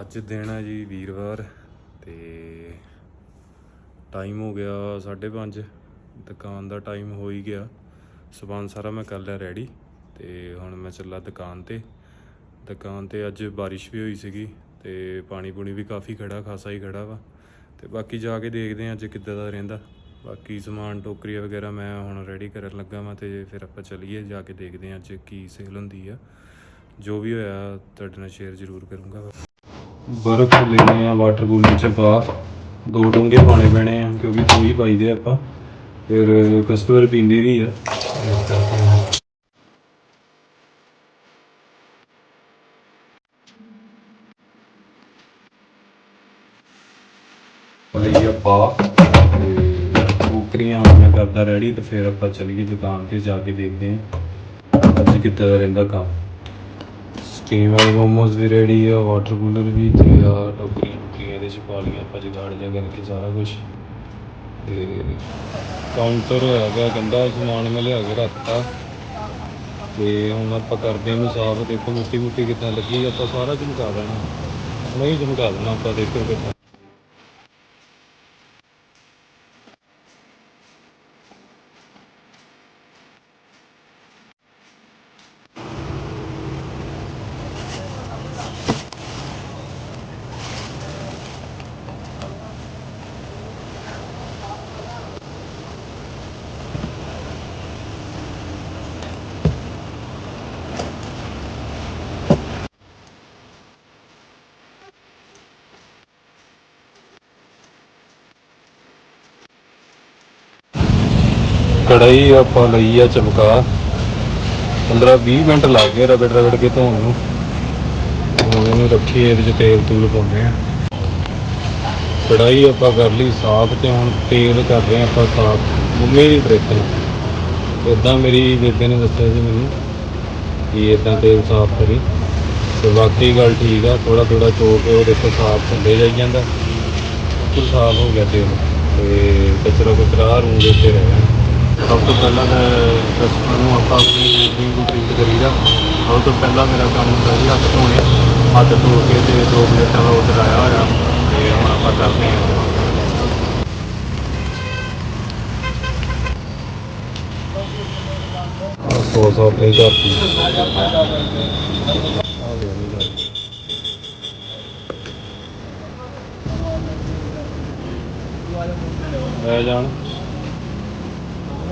ਅੱਜ ਦਿਨ ਹੈ ਜੀ ਵੀਰਵਾਰ ਤੇ ਟਾਈਮ ਹੋ ਗਿਆ 5:30 ਦੁਕਾਨ ਦਾ ਟਾਈਮ ਹੋ ਹੀ ਗਿਆ। ਸਮਾਨ ਸਾਰਾ ਮੈਂ ਕਰ ਲਿਆ ਰੈਡੀ ਤੇ ਹੁਣ ਮੈਂ ਚੱਲਾ ਦੁਕਾਨ ਤੇ। ਦੁਕਾਨ ਤੇ ਅੱਜ ਬਾਰਿਸ਼ ਵੀ ਹੋਈ ਸੀਗੀ ਤੇ ਪਾਣੀ ਪੂਣੀ ਵੀ ਕਾਫੀ ਖੜਾ, ਖਾਸਾ ਹੀ ਖੜਾ ਵਾ। ਤੇ ਬਾਕੀ ਜਾ ਕੇ ਦੇਖਦੇ ਹਾਂ ਅੱਜ ਕਿੱਦਾਂ ਦਾ ਰਹਿੰਦਾ। ਬਾਕੀ ਸਮਾਨ ਟੋਕਰੀਆਂ ਵਗੈਰਾ ਮੈਂ ਹੁਣ ਰੈਡੀ ਕਰਨ ਲੱਗਾ ਵਾਂ ਤੇ ਫਿਰ ਆਪਾਂ ਚੱਲੀਏ, ਜਾ ਕੇ ਦੇਖਦੇ ਹਾਂ ਅੱਜ ਕੀ ਸੇਲ ਹੁੰਦੀ ਆ। ਜੋ ਵੀ ਹੋਇਆ ਤੁਹਾਡੇ ਨਾਲ ਸ਼ੇਅਰ ਜ਼ਰੂਰ ਕਰੂੰਗਾ। ਬਰਫ਼ ਲੈਣੇ ਆ ਵਾਟਰ ਕੂਲਰ ਚ ਪਾ, ਦੋ ਡੋਂਗੇ ਪਾਣੇ ਪੈਣੇ ਆ, ਕਿਉਂਕਿ ਦੋ ਹੀ ਪਾਈਦੇ ਆ ਆਪਾਂ, ਫਿਰ ਕਸਟਮਰ ਪੀਂਦੇ ਵੀ ਆ। ਇਸ ਲਈ ਆਪਾਂ ਤੇ ਟੋਕਰੀਆਂ ਮੈਂ ਕਰਦਾ ਰੈਡੀ ਤੇ ਫਿਰ ਆਪਾਂ ਚਲੀਏ ਦੁਕਾਨ ਤੇ ਜਾ ਕੇ ਦੇਖਦੇ ਹਾਂ, ਅੱਜ ਕਿੱਦਾਂ ਰਹਿੰਦਾ ਕੰਮ। ਸਟੀਮ ਵਾਲੇ ਮੋਮੋਸ ਵੀ ਰੈਡੀ ਆ ਵਾਟਰ ਕੂਲਰ ਵੀ ਤੇ ਆ ਟੋਕਰੀਆਂ ਟੋਕਰੀਆਂ ਇਹਦੇ ਚ ਪਾ ਲਈਆਂ, ਆਪਾਂ ਜਗਾੜ ਜਿਹਾ ਕਰਕੇ ਸਾਰਾ ਕੁਝ ਤੇ ਕਾਊਂਟਰ ਹੋਇਆ ਗਿਆ ਗੰਦਾ ਸਮਾਨ ਮੈਂ ਲਿਆ ਕੇ ਰੱਖਤਾ। ਤੇ ਹੁਣ ਆਪਾਂ ਕਰਦੇ ਹਾਂ ਇਹਨੂੰ ਸਾਫ਼ ਦੇਖੋ ਮਿੱਟੀ ਮੁੱਟੀ ਕਿੱਦਾਂ ਲੱਗੀ, ਆਪਾਂ ਸਾਰਾ ਚਮਕਾ ਦੇਣਾ। ਨਹੀਂ ਚਮਕਾ ਦੇਣਾ, ਆਪਾਂ ਦੇਖੋ ਕਿੱਦਾਂ। ਕੜਾਈ ਆਪਾਂ ਲਈ ਆ ਚਮਕਾ। 15 20 ਮਿੰਟ ਲੱਗ ਗਏ ਰਗੜ ਰਗੜ ਕੇ ਧੋਣ ਨੂੰ। ਹੁਣ ਇਹਨੂੰ ਰੱਖੀਏ, ਇਹਦੇ ਚ ਤੇਲ ਤੂਲ ਪਾਉਂਦੇ ਆ। ਕੜਾਈ ਆਪਾਂ ਕਰ ਲਈ ਸਾਫ਼ ਤੇ ਹੁਣ ਤੇਲ ਕਰ ਰਹੇ ਆ ਆਪਾਂ ਸਾਫ਼ ਮੰਮੀ ਦੀ ਟ੍ਰਿਕ ਇਦਾਂ ਮੇਰੀ ਬੇਬੇ ਨੇ ਦੱਸਿਆ ਸੀ ਮੈਨੂੰ ਕਿ ਇਦਾਂ ਤੇਲ ਸਾਫ਼ ਕਰੀ। ਤੇ ਵਾਕਈ ਗੱਲ ਠੀਕ ਆ ਥੋੜਾ ਥੋੜਾ ਚੋ ਕੇ ਉਹ ਦੇਖੋ ਸਾਫ਼ ਹੁੰਦੇ ਜਾਈ ਜਾਂਦਾ। ਬਿਲਕੁਲ ਸਾਫ਼ ਹੋ ਗਿਆ ਤੇਲ। ਤੇ ਕਚਰਾ ਕਚਰਾ ਰੂਮ ਦੇ ਉੱਤੇ ਰਹਿ ਗਿਆ। ਸਭ ਤੋਂ ਪਹਿਲਾਂ ਤਾਂ ਕਸਟਮਰ ਨੂੰ ਆਪਾਂ ਆਪਣੀ ਮੀਟਿੰਗ ਨੂੰ ਪ੍ਰਿੰਟ ਕਰੀਦਾ। ਸਭ ਤੋਂ ਪਹਿਲਾਂ ਮੇਰਾ ਕੰਮ ਹੁੰਦਾ ਜੀ ਹੱਥ ਧੋਣੇ। ਹੱਥ ਧੋ ਕੇ ਤੇ ਦੋ ਪਲੇਟਾਂ ਦਾ ਆਰਡਰ ਆਇਆ ਹੋਇਆ। ਤੇ ਹੁਣ ਆਪਾਂ ਕਰਦੇ ਹਾਂ। ਸੌ ਸੌ ਲੈ ਜਾਣ।